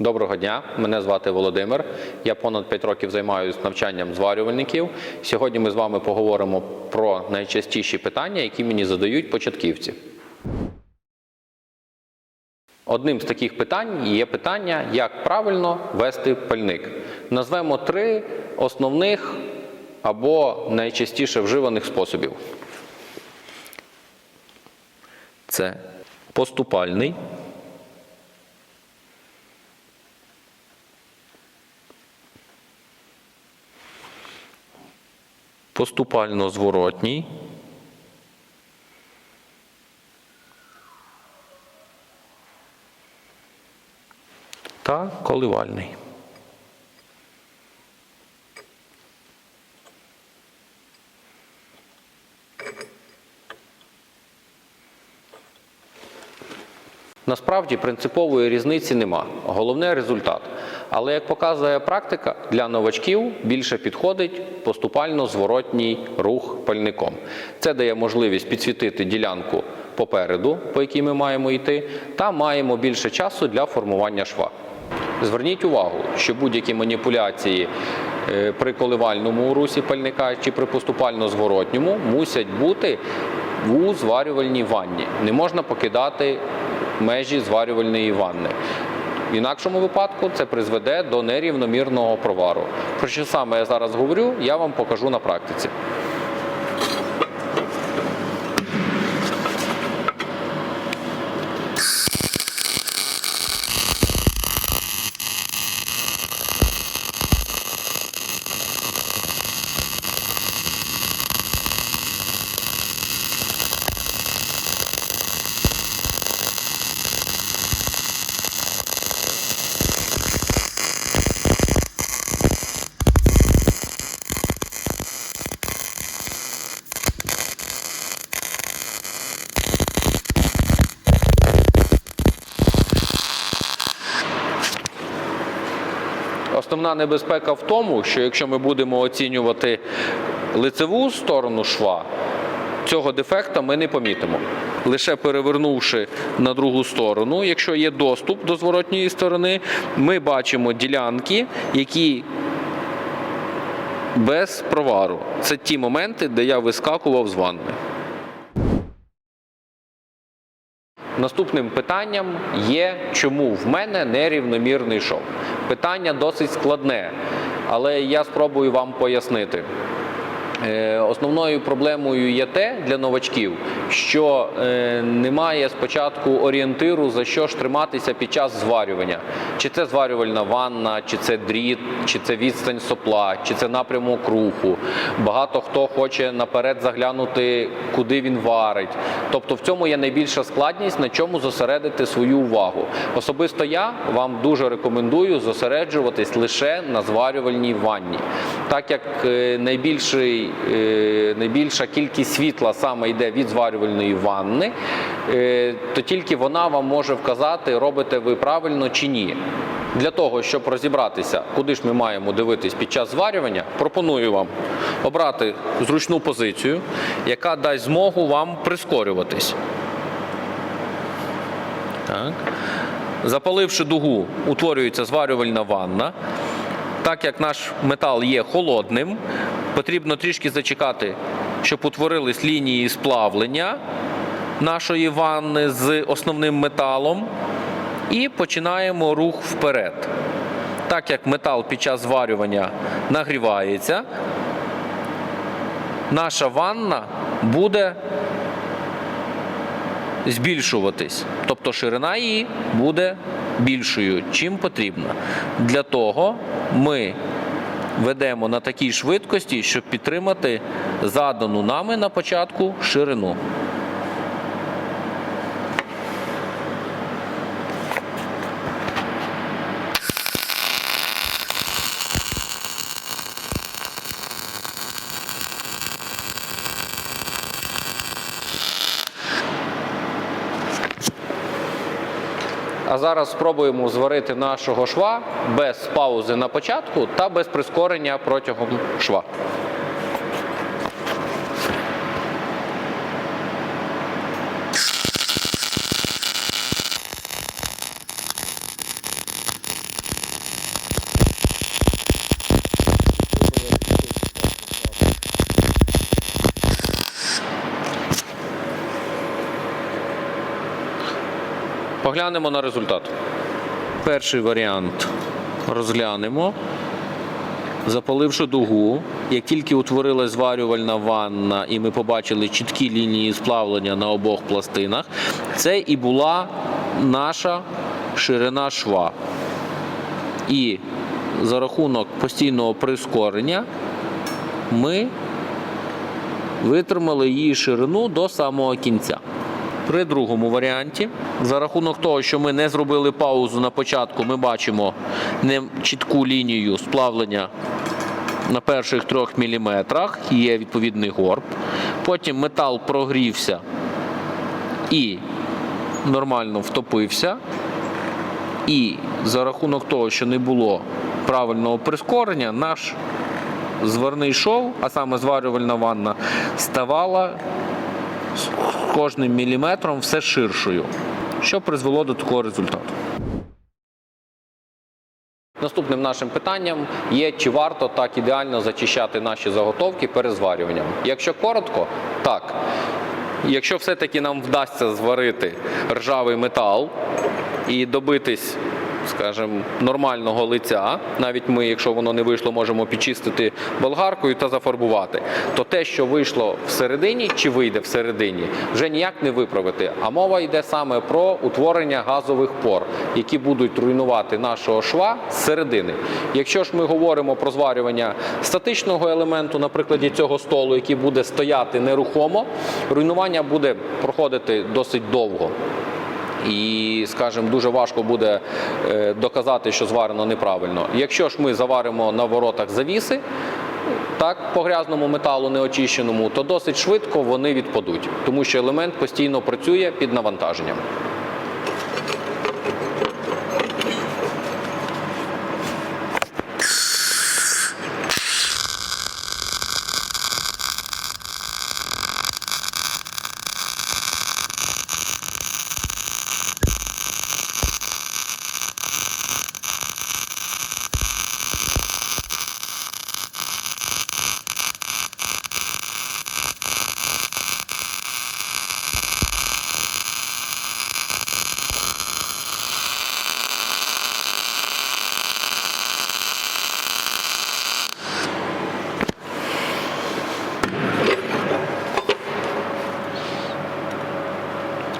Доброго дня, мене звати Володимир. Я понад 5 років займаюся навчанням зварювальників. Сьогодні ми з вами поговоримо про найчастіші питання, які мені задають початківці. Одним з таких питань є питання, як правильно вести пальник. Назвемо три основних або найчастіше вживаних способів. Це поступальний. Поступально зворотній. Та коливальний. Насправді принципової різниці нема. Головне результат. Але як показує практика, для новачків більше підходить поступально зворотній рух пальником. Це дає можливість підсвітити ділянку попереду, по якій ми маємо йти, та маємо більше часу для формування шва. Зверніть увагу, що будь-які маніпуляції е, при коливальному русі пальника чи при поступально зворотньому мусять бути у зварювальній ванні. Не можна покидати межі зварювальної ванни. В інакшому випадку це призведе до нерівномірного провару. Про що саме я зараз говорю, я вам покажу на практиці. Основна небезпека в тому, що якщо ми будемо оцінювати лицеву сторону шва, цього дефекта ми не помітимо. Лише перевернувши на другу сторону, якщо є доступ до зворотньої сторони, ми бачимо ділянки, які без провару. Це ті моменти, де я вискакував з ванни. Наступним питанням є, чому в мене нерівномірний шов. Питання досить складне, але я спробую вам пояснити. Е, Основною проблемою є те для новачків, що е, немає спочатку орієнтиру, за що ж триматися під час зварювання. Чи це зварювальна ванна, чи це дріт, чи це відстань сопла, чи це напрямок руху. Багато хто хоче наперед заглянути, куди він варить. Тобто в цьому є найбільша складність, на чому зосередити свою увагу. Особисто я вам дуже рекомендую зосереджуватись лише на зварювальній ванні, так як е, найбільший, е, найбільша кількість світла саме йде від зварювальної ванни, е, то тільки вона вам може вказати, робите ви правильно чи ні. Для того, щоб розібратися, куди ж ми маємо дивитись під час зварювання, пропоную вам обрати зручну позицію, яка дасть змогу вам прискорюватись. Так. Запаливши дугу, утворюється зварювальна ванна. Так як наш метал є холодним, потрібно трішки зачекати, щоб утворились лінії сплавлення нашої ванни з основним металом. І починаємо рух вперед. Так як метал під час зварювання нагрівається, наша ванна буде збільшуватись. Тобто ширина її буде більшою, чим потрібно. Для того ми ведемо на такій швидкості, щоб підтримати задану нами на початку ширину. А зараз спробуємо зварити нашого шва без паузи на початку та без прискорення протягом шва. Поглянемо на результат. Перший варіант розглянемо. Запаливши дугу, як тільки утворилась зварювальна ванна, і ми побачили чіткі лінії сплавлення на обох пластинах, це і була наша ширина шва. І за рахунок постійного прискорення ми витримали її ширину до самого кінця. При другому варіанті, за рахунок того, що ми не зробили паузу на початку, ми бачимо не чітку лінію сплавлення на перших трьох міліметрах, є відповідний горб. Потім метал прогрівся і нормально втопився. І за рахунок того, що не було правильного прискорення, наш зварний шов, а саме зварювальна ванна, ставала кожним міліметром все ширшою, що призвело до такого результату. Наступним нашим питанням є, чи варто так ідеально зачищати наші заготовки перезварюванням. Якщо коротко, так. Якщо все-таки нам вдасться зварити ржавий метал і добитись, скажімо, нормального лиця, навіть ми, якщо воно не вийшло, можемо підчистити болгаркою та зафарбувати, то те, що вийшло всередині чи вийде всередині, вже ніяк не виправити. А мова йде саме про утворення газових пор, які будуть руйнувати нашого шва зсередини. Якщо ж ми говоримо про зварювання статичного елементу, на прикладі цього столу, який буде стояти нерухомо, руйнування буде проходити досить довго. І, скажімо, дуже важко буде е, доказати, що зварено неправильно. Якщо ж ми заваримо на воротах завіси, так, по грязному металу неочищеному, то досить швидко вони відпадуть, тому що елемент постійно працює під навантаженням.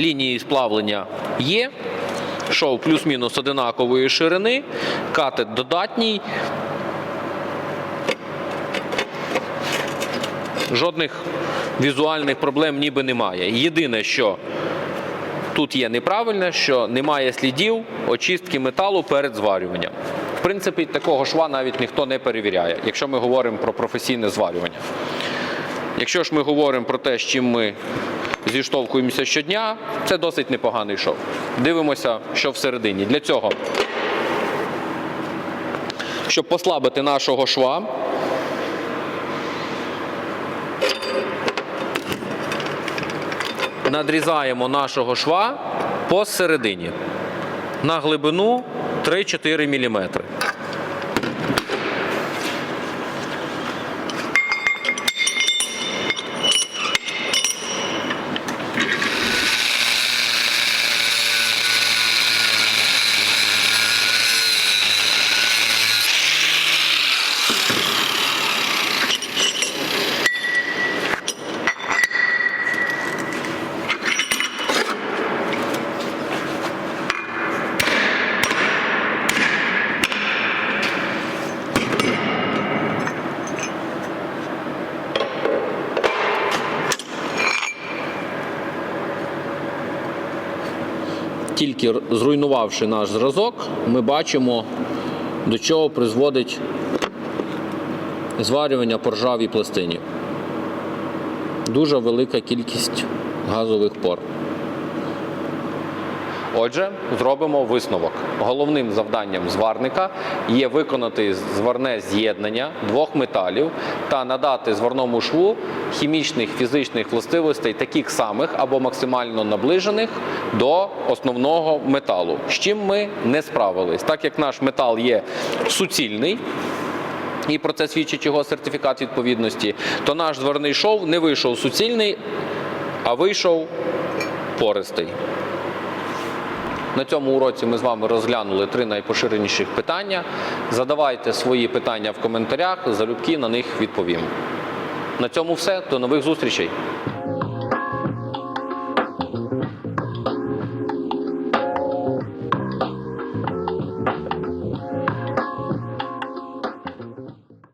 Лінії сплавлення є. Шов плюс-мінус одинакової ширини, катет додатній. Жодних візуальних проблем ніби немає. Єдине, що тут є неправильне, що немає слідів очистки металу перед зварюванням. В принципі, такого шва навіть ніхто не перевіряє, якщо ми говоримо про професійне зварювання. Якщо ж ми говоримо про те, з чим ми зіштовхуємося щодня, це досить непоганий шов. Дивимося, що всередині. Для цього, щоб послабити нашого шва, надрізаємо нашого шва посередині на глибину 3-4 мм. Тільки зруйнувавши наш зразок, ми бачимо, до чого призводить зварювання по ржавій пластині. Дуже велика кількість газових пор. Отже, зробимо висновок. Головним завданням зварника є виконати зварне з'єднання двох металів та надати зварному шву хімічних фізичних властивостей, таких самих або максимально наближених до основного металу. З чим ми не справились, так як наш метал є суцільний. І про це свідчить його сертифікат відповідності, то наш зварний шов не вийшов суцільний, а вийшов пористий. На цьому уроці ми з вами розглянули три найпоширеніших питання. Задавайте свої питання в коментарях, залюбки на них відповім. На цьому все. До нових зустрічей.